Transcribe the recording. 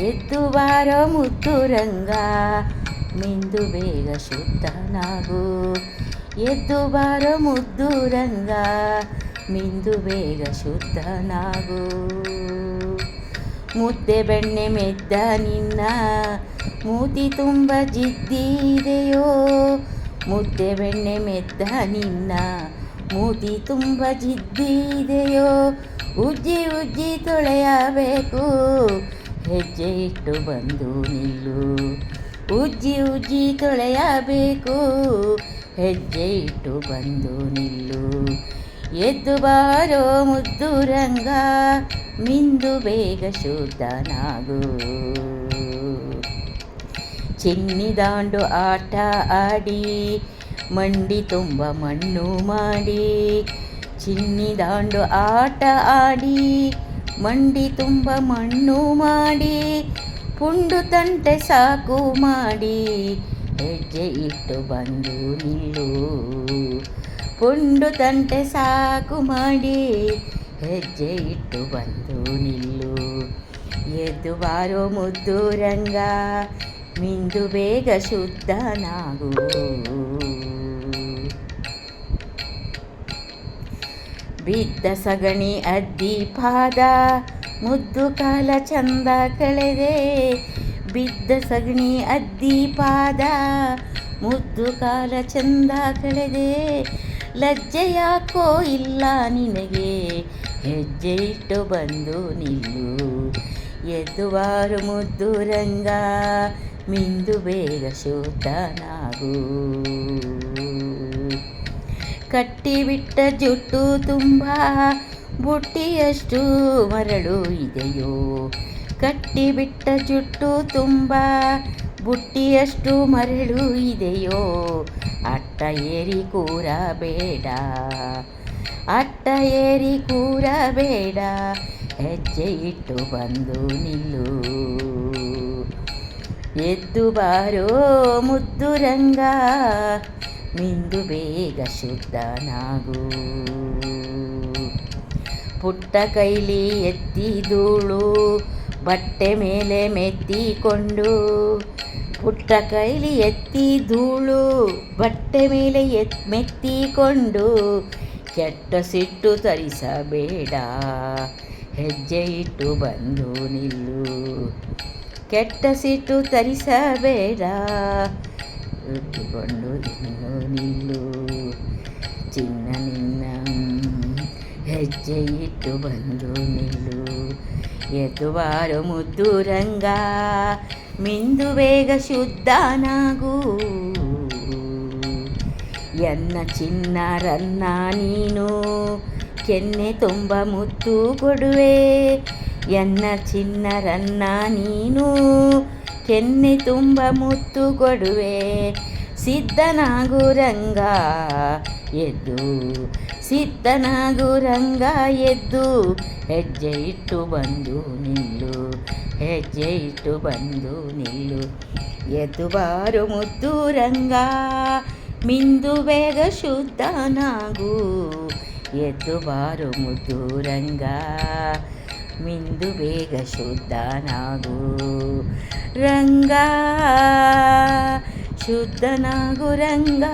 ಎದ್ದು ಬಾರ ಮುದ್ದು ರಂಗ ಮಿಂದು ಬೇಗ ಶುದ್ಧನಾಗು. ಎದ್ದು ಬಾರ ಮುದ್ದು ರಂಗ ಮಿಂದು ಬೇಗ ಶುದ್ಧನಾಗು. ಮುದ್ದೆ ಬೆಣ್ಣೆ ಮೆದ್ದ ನಿನ್ನ, ಮೂತಿ ತುಂಬ ಜಿದ್ದಿದೆಯೋ. ಮುದ್ದೆ ಬೆಣ್ಣೆ ಮೆದ್ದ ನಿನ್ನ, ಮೂತಿ ತುಂಬ ಜಿದ್ದಿದೆಯೋ. ಉಜ್ಜಿ ಉಜ್ಜಿ ತೊಳೆಯಬೇಕು ಹೆಜ್ಜೆ ಇಟ್ಟು ಬಂದು ನಿಲ್ಲು. ಉಜ್ಜಿ ಉಜ್ಜಿ ತೊಳೆಯಬೇಕು. ಹೆಜ್ಜೆ ಇಟ್ಟು ಬಂದು ನಿಲ್ಲು. ಎದ್ದು ಬಾರೋ ಮುದ್ದು ರಂಗ, ಮಿಂದು ಬೇಗ ಶುದ್ಧನಾಗು. ಚಿನ್ನಿದಾಂಡು ಆಟ ಆಡಿ, ಮಂಡಿ ತುಂಬ ಮಣ್ಣು ಮಾಡಿ. ಚಿನ್ನಿದಾಂಡು ಆಟ ಆಡಿ ಮಂಡಿ ತುಂಬ ಮಣ್ಣು ಮಾಡಿ, ಪುಂಡು ತಂಟೆ ಸಾಕು ಮಾಡಿ, ಹೆಜ್ಜೆ ಇಟ್ಟು ಬಂದು ನಿಲ್ಲು. ಪುಂಡು ತಂಟೆ ಸಾಕು ಮಾಡಿ, ಹೆಜ್ಜೆ ಇಟ್ಟು ಬಂದು ನಿಲ್ಲು. ಎದ್ದು ಬಾರೋ ಮುದ್ದು ರಂಗ, ಮಿಂದು ಬೇಗ ಶುದ್ಧನಾಗು. ಬಿದ್ದ ಸಗಣಿ ಅದ್ದಿ ಪಾದ, ಮುದ್ದು ಕಾಲ ಚಂದ ಕಳೆದೆ. ಬಿದ್ದ ಸಗಣಿ ಅದ್ದಿ ಪಾದ, ಮುದ್ದು ಕಾಲ ಚಂದ ಕಳೆದೆ. ಲಜ್ಜೆ ಯಾಕೋ ಇಲ್ಲ ನಿನಗೆ, ಹೆಜ್ಜೆ ಇಟ್ಟು ಬಂದು ನಿಲ್ಲು. ಎದ್ದುವಾರು ಮುದ್ದು ರಂಗ, ಮಿಂದು ಬೇಗ ಶೋಧನಾಗು ಕಟ್ಟಿಬಿಟ್ಟ ಜುಟ್ಟು ತುಂಬ. ಬುಟ್ಟಿಯಷ್ಟು ಮರಳು ಇದೆಯೋ? ಕಟ್ಟಿಬಿಟ್ಟ ಜುಟ್ಟು ತುಂಬ. ಬುಟ್ಟಿಯಷ್ಟು ಮರಳು ಇದೆಯೋ? ಅಟ್ಟ ಏರಿ ಕೂರಬೇಡ ಅಟ್ಟ ಏರಿ ಕೂರಬೇಡ ಹೆಜ್ಜೆ ಇಟ್ಟು ಬಂದು ನಿಲ್ಲು. ಎದ್ದು ಬಾರೋ ಮುದ್ದು ರಂಗ. ಮಿಂದು ಬೇಗ ಶುದ್ಧನಾಗು. ಪುಟ್ಟ ಕೈಲಿ ಎತ್ತಿದೂಳು ಬಟ್ಟೆ ಮೇಲೆ ಮೆತ್ತಿಕೊಂಡು. ಪುಟ್ಟ ಕೈಲಿ ಎತ್ತಿ ಧೂಳು, ಬಟ್ಟೆ ಮೇಲೆ ಎತ್, ಮೆತ್ತಿಕೊಂಡು. ಕೆಟ್ಟ ಸಿಟ್ಟು ತರಿಸಬೇಡ, ಹೆಜ್ಜೆ ಇಟ್ಟು ಬಂದು ನಿಲ್ಲು. ಕೆಟ್ಟ ಸಿಟ್ಟು ತರಿಸಬೇಡ ಇಟ್ಟುಕೊಂಡು ಇನ್ನು ನಿಲ್ಲು ಚಿನ್ನ ನಿನ್ನ ಹೆಜ್ಜೆ ಇಟ್ಟು ಬಂದು ನಿಲ್ಲು ಎದ್ದುವಾರು ಮುದ್ದು ರಂಗ ಮಿಂದು ಬೇಗ ಶುದ್ಧನಾಗು ಎನ್ನ ಚಿನ್ನರನ್ನ ನೀನು ಕೆನ್ನೆ ತುಂಬ ಮುತ್ತು ಕೊಡುವೆ ಎನ್ನ ಚಿನ್ನರನ್ನ ನೀನು ಕೆನ್ನೆ ತುಂಬ ಮುತ್ತು ಕೊಡುವೆ. ಸಿದ್ಧನಾಗು ರಂಗ, ಎದ್ದು. ಸಿದ್ಧನಾಗುರಂಗ ಎದ್ದು. ಹೆಜ್ಜೆ ಇಟ್ಟು ಬಂದು ನಿಲ್ಲು. ಹೆಜ್ಜೆ ಇಟ್ಟು ಬಂದು ನಿಲ್ಲು. ಎದ್ದು ಬಾರು ಮುದ್ದು ರಂಗ, ಮಿಂದು ಬೇಗ ಶುದ್ಧನಾಗು. ಎದ್ದು ಬಾರು ಮುದ್ದು ರಂಗ ಮಿಂದು ಬೇಗ ಶುದ್ಧನಾಗು. ರಂಗ ಶುದ್ಧನಾಗು ರಂಗ.